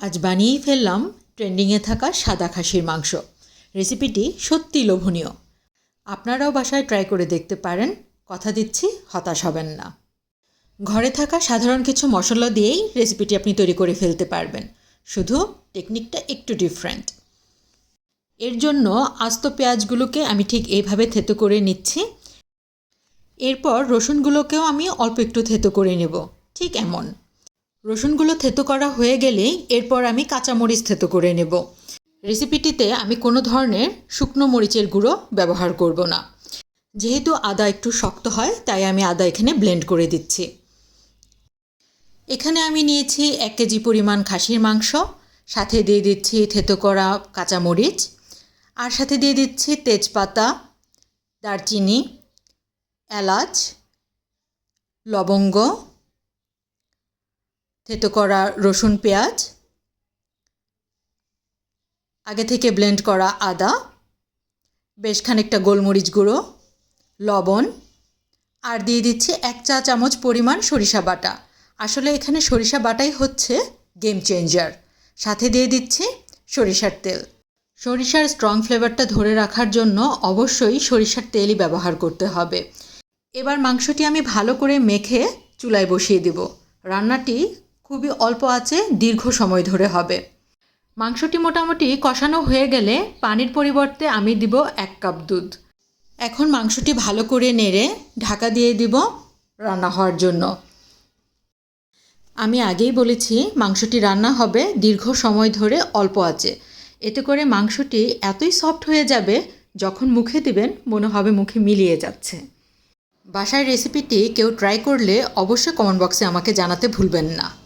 আজ বানিয়েই ফেললাম ট্রেন্ডিংয়ে থাকা সাদা খাসির মাংস। রেসিপিটি সত্যি লোভনীয়। আপনারাও বাসায় ট্রাই করে দেখতে পারেন, কথা দিচ্ছি, হতাশ হবেন না। ঘরে থাকা সাধারণ কিছু মশলা দিয়েই রেসিপিটি আপনি তৈরি করে ফেলতে পারবেন। শুধু টেকনিকটা একটু ডিফারেন্ট এর জন্য আস্ত পেঁয়াজগুলোকে আমি ঠিক এইভাবে থেতো করে নিচ্ছি। এরপর রসুনগুলোকেও আমি অল্প একটু থেতো করে নেব, ঠিক এমন। রসুনগুলো থেতো করা হয়ে গেলেই এরপর আমি কাঁচামরিচ থেতো করে নেব। রেসিপিটিতে আমি কোনো ধরনের শুকনো মরিচের গুঁড়ো ব্যবহার করব না। যেহেতু আদা একটু শক্ত হয়, তাই আমি আদা এখানে ব্লেন্ড করে দিচ্ছি। এখানে আমি নিয়েছি এক কেজি পরিমাণ খাসির মাংস, সাথে দিয়ে দিচ্ছি থেতো করা কাঁচামরিচ, আর সাথে দিয়ে দিচ্ছি তেজপাতা, দারচিনি, এলাচ, লবঙ্গ থেতো করা রসুন পেঁয়াজ, আগে থেকে ব্লেন্ড করা আদা, বেশ খানিকটা গোলমরিচ গুঁড়ো, লবণ, আর দিয়ে দিচ্ছি এক চা চামচ পরিমাণ সরিষা বাটা। আসলে এখানে সরিষা বাটাই হচ্ছে গেম চেঞ্জার সাথে দিয়ে দিচ্ছি সরিষার তেল। সরিষার স্ট্রং ফ্লেভারটা ধরে রাখার জন্য অবশ্যই সরিষার তেলই ব্যবহার করতে হবে। এবার মাংসটি আমি ভালো করে মেখে চুলায় বসিয়ে দেব। রান্নাটি খুবই অল্প আছে, দীর্ঘ সময় ধরে হবে। মাংসটি মোটামুটি কষানো হয়ে গেলে পানির পরিবর্তে আমি দিব এক কাপ দুধ। এখন মাংসটি ভালো করে নেড়ে ঢাকা দিয়ে দিব রান্না হওয়ার জন্য। আমি আগেই বলেছি, মাংসটি রান্না হবে দীর্ঘ সময় ধরে অল্প আছে। এতে করে মাংসটি এতই সফট হয়ে যাবে, যখন মুখে দিবেন, মনে হবে মুখে মিলিয়ে যাচ্ছে। বাসায় রেসিপিটি কেউ ট্রাই করলে অবশ্যই কমেন্ট বক্সে আমাকে জানাতে ভুলবেন না।